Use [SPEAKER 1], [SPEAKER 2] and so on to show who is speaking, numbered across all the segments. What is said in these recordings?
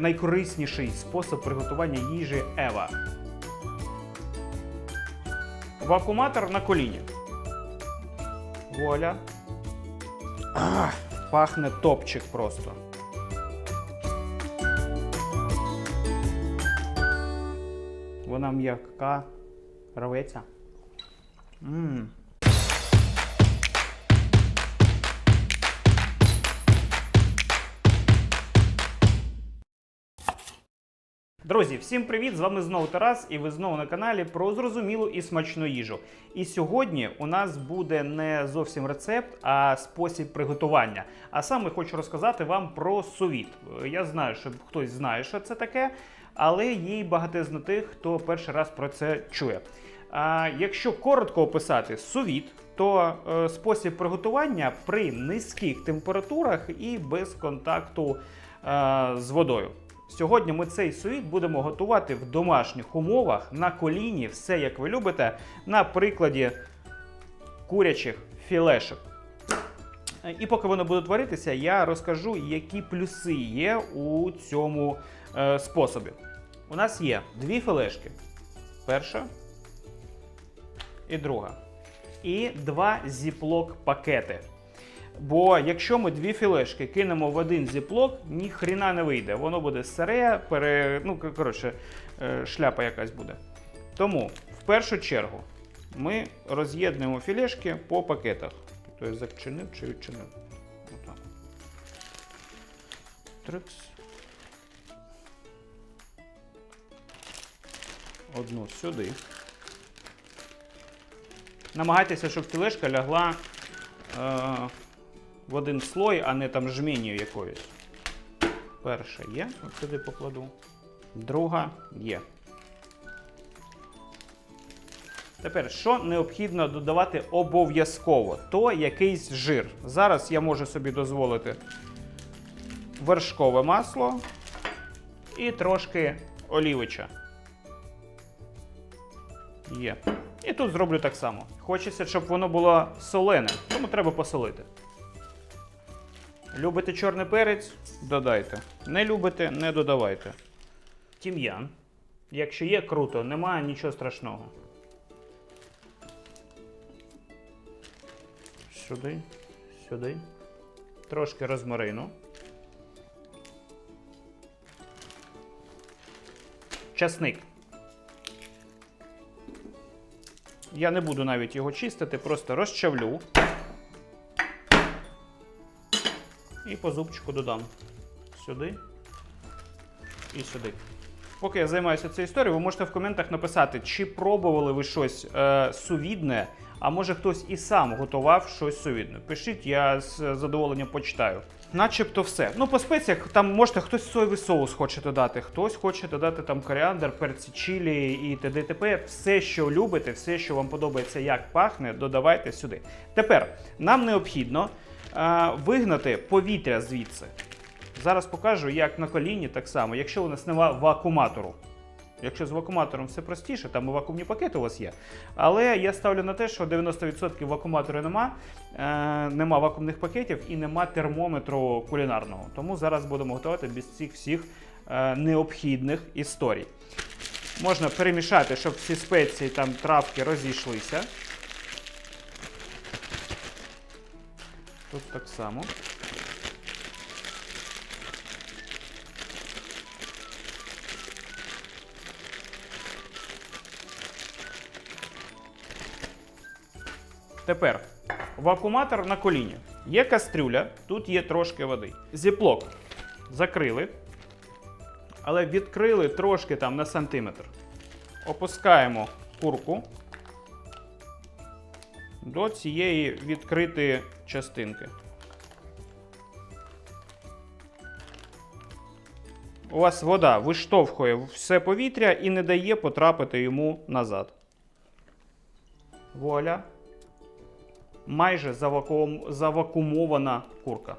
[SPEAKER 1] найкорисніший спосіб приготування їжі Ева. Вакууматор на коліні. Вуаля. Ах, пахне топчик просто. Вона м'яка, рветься. Мм. Друзі, всім привіт! З вами знову Тарас, і ви знову на каналі про зрозумілу і смачну їжу. І сьогодні у нас буде не зовсім рецепт, а спосіб приготування. А саме хочу розказати вам про сувіт. Я знаю, що хтось знає, що це таке, але є й багатезно тих, хто перший раз про це чує. А якщо коротко описати сувіт, то е, спосіб приготування при низьких температурах і без контакту е, з водою. Сьогодні ми цей сувіт будемо готувати в домашніх умовах на коліні, все як ви любите, на прикладі курячих філешок. І поки вони будуть варитися, я розкажу, які плюси є у цьому е, способі. У нас є дві філешки. Перша і друга. І два зіплок пакети. Бо якщо ми дві філешки кинемо в один зіплок, ні хріна не вийде. Воно буде сире, пере... ну, коротше, е, шляпа якась буде. Тому в першу чергу ми роз'єднуємо філешки по пакетах. Тобто зачинив чи відчинив. Отак. Трикс. Одну сюди. Намагайтеся, щоб філешка лягла е, в один слой, а не там жмінню якоюсь. Перша є, от сюди покладу. Друга є. Тепер, що необхідно додавати обов'язково? То якийсь жир. Зараз я можу собі дозволити вершкове масло і трошки олівича. Є. І тут зроблю так само. Хочеться, щоб воно було солене, тому треба посолити. Любите чорний перець? Додайте. Не любите, не додавайте. Тім'ян. Якщо є, круто, немає нічого страшного. Сюди, сюди. Трошки розмарину. Часник. Я не буду навіть його чистити, просто розчавлю. І по зубчику додам. Сюди і сюди. Поки я займаюся цією історією, ви можете в коментах написати, чи пробували ви щось е, сувідне, а може хтось і сам готував щось сувідне. Пишіть, я з задоволенням почитаю. Начебто все. Ну, по спеціях там можете хтось соєвий соус хоче додати, хтось хоче додати там коріандр, перці чилі і т.д. т.п. Все, що любите, все, що вам подобається, як пахне, додавайте сюди. Тепер нам необхідно вигнати повітря звідси. Зараз покажу, як на коліні так само, якщо у нас немає вакууматору. Якщо з вакууматором все простіше, там і вакуумні пакети у вас є. Але я ставлю на те, що 90% вакууматору нема, е, нема вакуумних пакетів і нема термометру кулінарного. Тому зараз будемо готувати без цих всіх е, необхідних історій. Можна перемішати, щоб всі спеції там травки розійшлися. Тут так само. Тепер вакууматор на коліні. Є кастрюля, тут є трошки води. Зіплок закрили, але відкрили трошки там на сантиметр. Опускаємо курку до цієї відкритої частинки. У вас вода виштовхує все повітря і не дає потрапити йому назад. Вуаля майже завакуум... завакумована курка.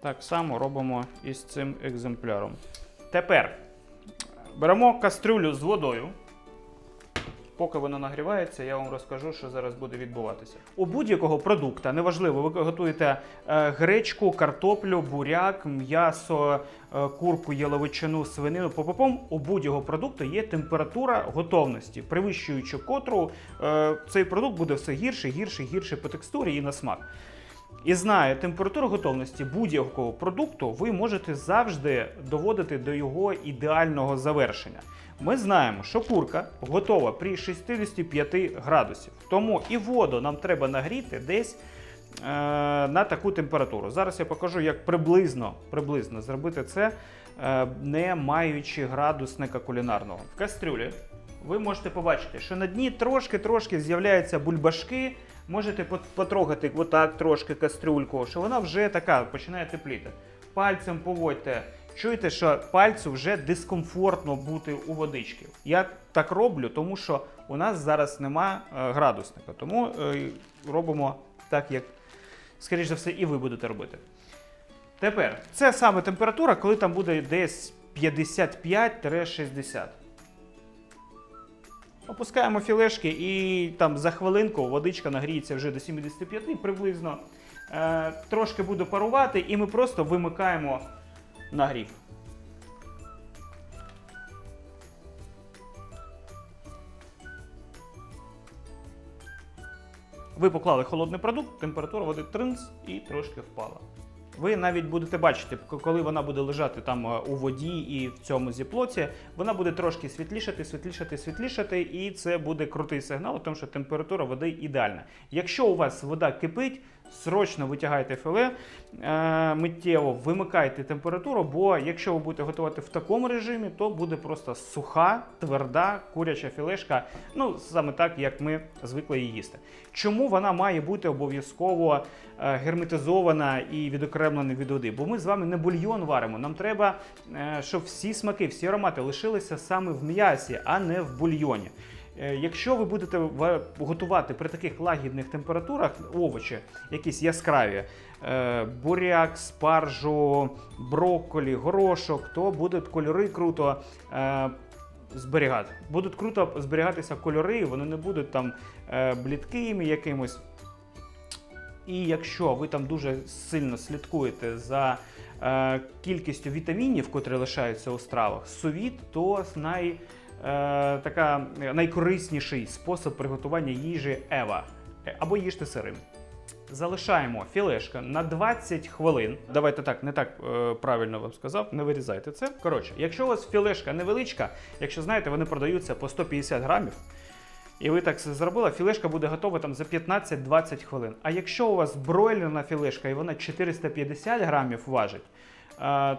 [SPEAKER 1] Так само робимо і з цим екземпляром. Тепер беремо кастрюлю з водою, поки воно нагрівається, я вам розкажу, що зараз буде відбуватися. У будь-якого продукту, неважливо, ви готуєте е, гречку, картоплю, буряк, м'ясо, е, курку, яловичину, свинину, попопом, у будь-якого продукту є температура готовності, перевищуючи котру е, цей продукт буде все гірше, гірше, гірше по текстурі і на смак. І знає температуру готовності будь-якого продукту, ви можете завжди доводити до його ідеального завершення. Ми знаємо, що курка готова при 65 градусів. Тому і воду нам треба нагріти десь е, на таку температуру. Зараз я покажу, як приблизно, приблизно зробити це, е, не маючи градусника кулінарного. В кастрюлі ви можете побачити, що на дні трошки-трошки з'являються бульбашки. Можете потрогати отак трошки кастрюльку, що вона вже така починає тепліти. Пальцем поводьте. Чуєте, що пальцю вже дискомфортно бути у водички. Я так роблю, тому що у нас зараз нема е, градусника. Тому е, робимо так, як, скоріш за все, і ви будете робити. Тепер, це саме температура, коли там буде десь 55-60. Опускаємо філешки і там за хвилинку водичка нагріється вже до 75 приблизно. Е, трошки буде парувати, і ми просто вимикаємо нагрів. Ви поклали холодний продукт, температура води тринц і трошки впала. Ви навіть будете бачити, коли вона буде лежати там е, у воді і в цьому зіплоці, вона буде трошки світлішати, світлішати, світлішати, і це буде крутий сигнал, тому що температура води ідеальна. Якщо у вас вода кипить, срочно витягайте філе, миттєво вимикайте температуру, бо якщо ви будете готувати в такому режимі, то буде просто суха, тверда куряча філешка, ну саме так, як ми звикли її їсти. Чому вона має бути обов'язково е, герметизована і відокремлена від води? Бо ми з вами не бульйон варимо. Нам треба, е, щоб всі смаки, всі аромати лишилися саме в м'ясі, а не в бульйоні. Е, Якщо ви будете готувати при таких лагідних температурах овочі, якісь яскраві, е, буряк, спаржу, брокколі, горошок, то будуть кольори круто е, зберігати. Будуть круто зберігатися кольори, вони не будуть там блідкими якимось. І якщо ви там дуже сильно слідкуєте за кількістю вітамінів, котрі лишаються у стравах, сувіт, то най, така, е, найкорисніший спосіб приготування їжі Ева. Е, Або їжте сирим. Залишаємо філешка на 20 хвилин. Давайте так, не так е, правильно вам сказав, не вирізайте це. Коротше, якщо у вас філешка невеличка, якщо знаєте, вони продаються по 150 грамів. І ви так це зробили, філешка буде готова там за 15-20 хвилин. А якщо у вас бройлерна філешка і вона 450 грамів важить, е,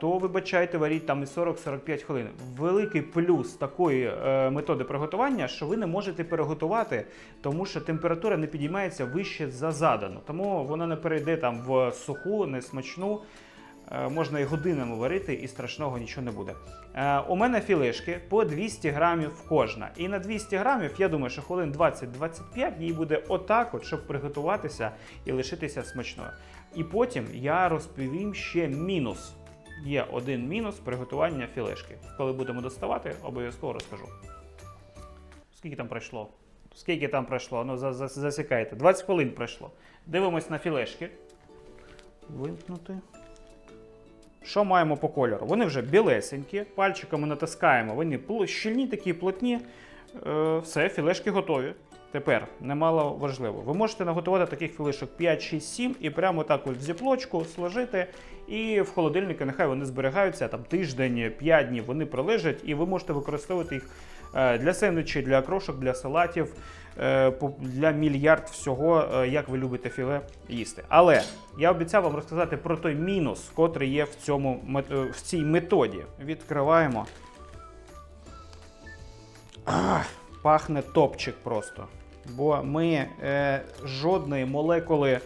[SPEAKER 1] то вибачайте, варіть там і 40-45 хвилин. Великий плюс такої е, методи приготування, що ви не можете переготувати, тому що температура не підіймається вище за задану. Тому вона не перейде там в суху, несмачну. Е, Можна і годинами варити, і страшного нічого не буде. Е, у мене філешки по 200 грамів кожна. І на 200 грамів, я думаю, що хвилин 20-25 їй буде отак, от, щоб приготуватися і лишитися смачною. І потім я розповім ще мінус. Є один мінус приготування філешки. Коли будемо доставати, обов'язково розкажу. Скільки там пройшло? Скільки там пройшло? Ну, за- за- засікайте. 20 хвилин пройшло. Дивимось на філешки. Вимкнути. Що маємо по кольору? Вони вже білесенькі, пальчиками натискаємо, вони щільні, такі плотні. Е, все, філешки готові. Тепер немало важливо. Ви можете наготувати таких філешок 5, 6, 7 і прямо так от в зіплочку сложити. І в холодильнику нехай вони зберігаються там тиждень, 5 днів, вони пролежать, і ви можете використовувати їх е, для сендвічів, для окрошок, для салатів, е, для мільярд всього, е, як ви любите філе їсти. Але я обіцяв вам розказати про той мінус, котрий є в, цьому, в цій методі. Відкриваємо. Ах, пахне топчик просто. Бо ми е, жодної молекули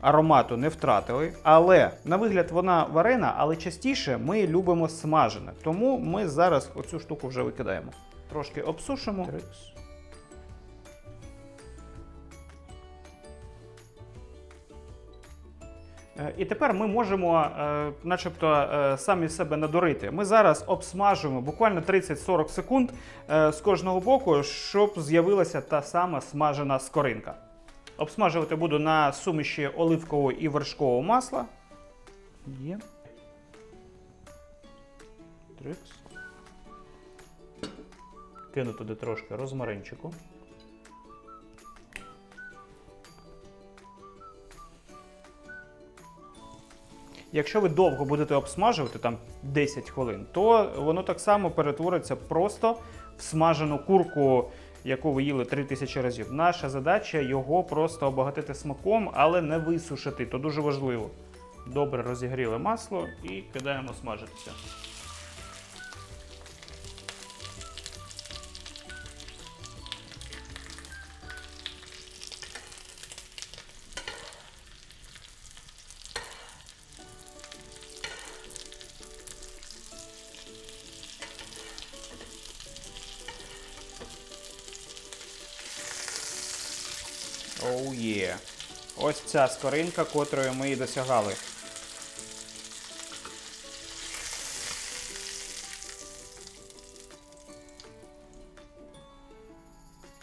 [SPEAKER 1] аромату не втратили. Але на вигляд вона варена, але частіше ми любимо смажене. Тому ми зараз оцю штуку вже викидаємо. Трошки обсушимо. Е, І тепер ми можемо, е, начебто, е, самі себе надурити. Ми зараз обсмажуємо буквально 30-40 секунд з кожного боку, щоб з'явилася та сама смажена скоринка. Обсмажувати буду на суміші оливкового і вершкового масла. Є. Трикс. Кину туди трошки розмаринчику. Якщо ви довго будете обсмажувати, там 10 хвилин, то воно так само перетвориться просто в смажену курку, яку ви їли 3000 разів. Наша задача його просто обагатити смаком, але не висушити. То дуже важливо. Добре розігріли масло і кидаємо смажитися. Є. Ось ця скоринка, котрою ми і досягали.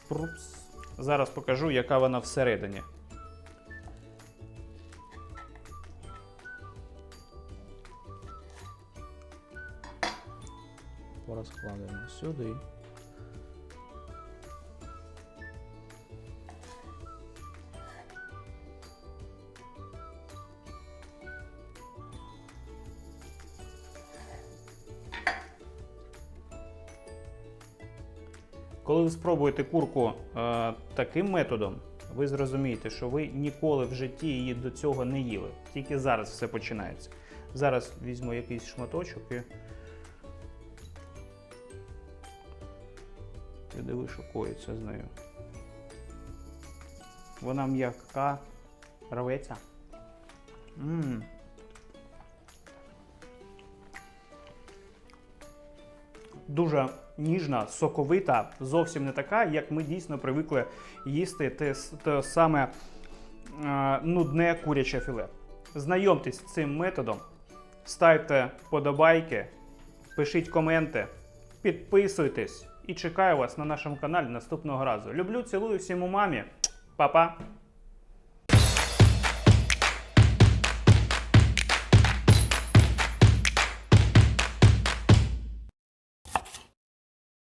[SPEAKER 1] Прупс. Зараз покажу, яка вона всередині. Порозкладаємо сюди. Коли ви спробуєте курку е, таким методом, ви зрозумієте, що ви ніколи в житті її до цього не їли. Тільки зараз все починається. Зараз візьму якийсь шматочок і. Ти диви, що коїться з нею. Вона м'яка, рветься. Мм. Дуже ніжна, соковита, зовсім не така, як ми дійсно привикли їсти те, те саме е, нудне куряче філе. Знайомтесь з цим методом, ставте подобайки, пишіть коменти, підписуйтесь і чекаю вас на нашому каналі наступного разу. Люблю, цілую всім у мамі. Па-па!